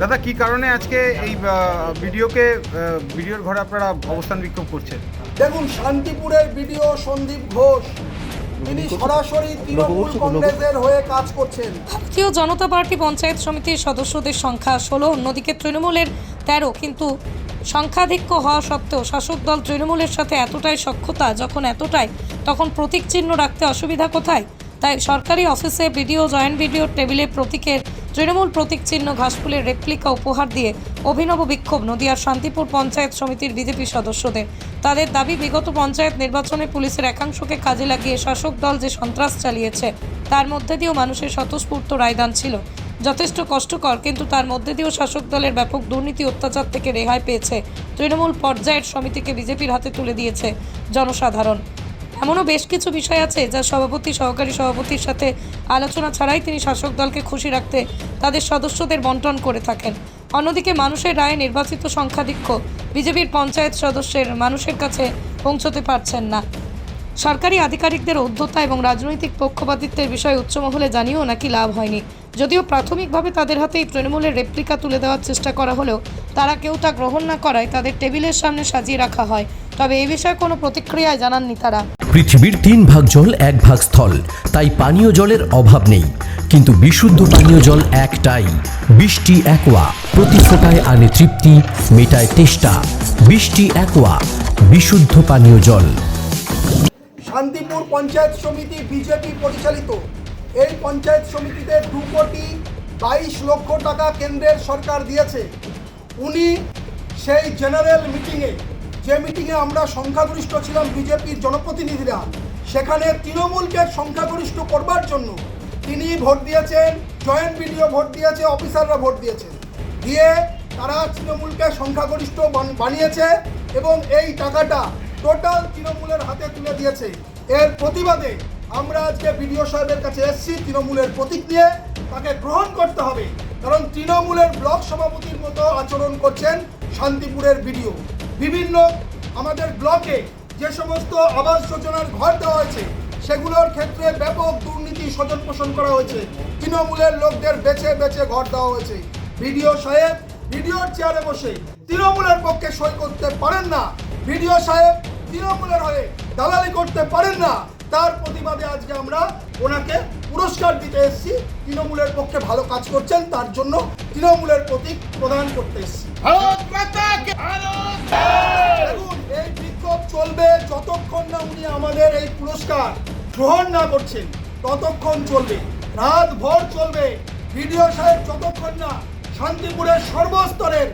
দাদা কি কারণে আজকে এই ভিডিওকে ভিডিওর ঘরে আপনারা অবস্থান বিক্ষোভ করছেন? দেখুন শান্তিপুরের বিডিও সন্দীপ ঘোষ তিনি সরাসরি তৃণমূল কংগ্রেসের হয়ে কাজ করছেন। ভারতীয় জনতা পার্টি পঞ্চায়েত সমিতির সদস্যদের সংখ্যা ষোলো অন্যদিকে তৃণমূলের তেরো কিন্তু সংখ্যাধিক্য হওয়া সত্ত্বেও শাসক দল তৃণমূলের সাথে এতটাই সক্ষতা যখন এতটাই তখন প্রতীক চিহ্ন রাখতে অসুবিধা কোথায়? তাই সরকারি অফিসে বিডিও জয়েন্ট বিডিওর টেবিলে প্রতীকের তৃণমূল প্রতীক চিহ্ন ঘাসফুলের রেপ্লিকা উপহার দিয়ে অভিনব বিক্ষোভ নদিয়ার শান্তিপুর পঞ্চায়েত সমিতির বিজেপি সদস্যদের। তাদের দাবি, বিগত পঞ্চায়েত নির্বাচনে পুলিশের একাংশকে কাজে লাগিয়ে শাসক দল যে সন্ত্রাস চালিয়েছে, তার মধ্যে দিয়েও মানুষের স্বতঃস্ফূর্ত রায়দান ছিল। যথেষ্ট কষ্টকর, কিন্তু তার মধ্যে দিয়েও শাসক দলের ব্যাপক দুর্নীতি, অত্যাচার থেকে রেহাই পেয়েছে তৃণমূল পর্যায়ের সমিতিকে বিজেপির হাতে তুলে দিয়েছে জনসাধারণ। এমনও বেশ কিছু বিষয় আছে যা সভাপতি, সহকারী সভাপতির সাথে আলোচনা ছাড়াই তিনি শাসক দলকে খুশি রাখতে তাদের সদস্যদের বন্টন করে থাকেন। অন্যদিকে মানুষের রায়ে নির্বাচিত সংখ্যাধিক্য বিজেপির পঞ্চায়েত সদস্যের মানুষের কাছে পৌঁছতে পারছেন না। সরকারি আধিকারিকদের ঔদ্ধতা এবং রাজনৈতিক পক্ষপাতিত্বের বিষয়ে উচ্চমহলে জানিয়েও নাকি লাভ হয়নি। যদিও প্রাথমিকভাবে তাদের হাতে এই তৃণমূলের রেপ্লিকা তুলে দেওয়ার চেষ্টা করা হলেও তারা কেউ তা গ্রহণ না করায় তাদের টেবিলের সামনে সাজিয়ে রাখা হয়। তবে এই বিষয়ে কোনো প্রতিক্রিয়ায় জানাননি তারা। পৃথিবীর তিন ভাগ জল এক ভাগ স্থল তাই পানীয় জলের অভাব নেই। কিন্তু বিশুদ্ধ পানীয় জল একটাই বৃষ্টি একোয়া প্রতি ফোটায় আনে তৃপ্তি মেটায় তেষ্টা। বৃষ্টি একোয়া বিশুদ্ধ পানীয় জল। শান্তিপুর পঞ্চায়েত সমিতি বিজেপি পরিচালিত। এই পঞ্চায়েত সমিতিতে দু কোটি বাইশ লক্ষ টাকা কেন্দ্রের সরকার দিয়েছে। উনি সেই জেনারেল মিটিংয়ে যে মিটিংয়ে আমরা সংখ্যাগরিষ্ঠ ছিলাম বিজেপির জনপ্রতিনিধিরা, সেখানে তৃণমূলকে সংখ্যাগরিষ্ঠ করবার জন্য তিনি ভোট দিয়েছেন, জয়েন্ট বিডিও ভোট দিয়েছে, অফিসাররা ভোট দিয়েছেন দিয়ে তারা তৃণমূলকে সংখ্যাগরিষ্ঠ বান- বানিয়েছে এবং এই টাকাটা টোটাল তৃণমূলের হাতে তুলে দিয়েছে। এর প্রতিবাদে আমরা আজকে বিডিও সাহেবের কাছে এসেছি, তৃণমূলের প্রতীক নিয়ে তাকে গ্রহণ করতে হবে। কারণ তৃণমূলের ব্লক সভাপতির মতো আচরণ করছেন শান্তিপুরের বিডিও। বিভিন্ন আমাদের ব্লকে যে সমস্ত আবাস যোজনার ঘর দেওয়া হয়েছে, সেগুলোর ক্ষেত্রে ব্যাপক দুর্নীতি স্বজন পোষণ করা হয়েছে। তৃণমূলের লোকদের বেছে বেছে ঘর দেওয়া হয়েছে। ভিডিও সাহেব ভিডিওর চেয়ারে বসে তৃণমূলের পক্ষে সই করতে পারেন না। ভিডিও সাহেব, তৃণমূলের হয়ে দালালি করতে পারেন না। তার প্রতিবাদে আজকে আমরা ওনাকে পুরস্কার দিতে এসেছি। তৃণমূলের পক্ষে ভালো কাজ করছেন তার জন্য তৃণমূলের প্রতীক প্রদান করতে এসেছি। এই বিক্ষোভ চলবে যতক্ষণ না উনি আমাদের এই পুরস্কার গ্রহণ না করছেন ততক্ষণ চলবে। রাত ভোর চলবে। ভিডিও সাহেব যতক্ষণ না শান্তিপুরের সর্বস্তরের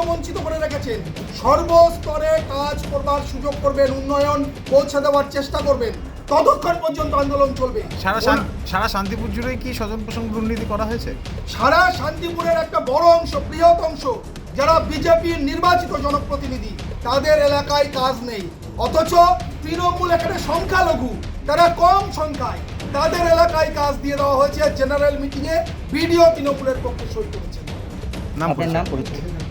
বঞ্চিত করে রেখেছেন। সর্বস্তরে কাজ করবার সুযোগ করবেন উন্নয়ন পৌঁছে দেওয়ার চেষ্টা করবেন। ততক্ষণ পর্যন্ত আন্দোলন চলবে। সারা শান- সারা শান্তিপুর জুড়েই কি স্বজন পোষণ দুর্নীতি করা হয়েছে? সারা শান্তিপুরের একটা বড় অংশ বৃহৎ অংশ যারা বিজেপির নির্বাচিত জনপ্রতিনিধি তাদের এলাকায় কাজ নেই। অথচ তৃণমূল এখানে সংখ্যালঘু তারা কম সংখ্যায়। তাদের এলাকায় কাজ দিয়ে দেওয়া হয়েছে জেনারেল মিটিংয়ে বিডিও তৃণমূলের পক্ষে সই করেছেন। নাম আপনার নাম পরিচয়।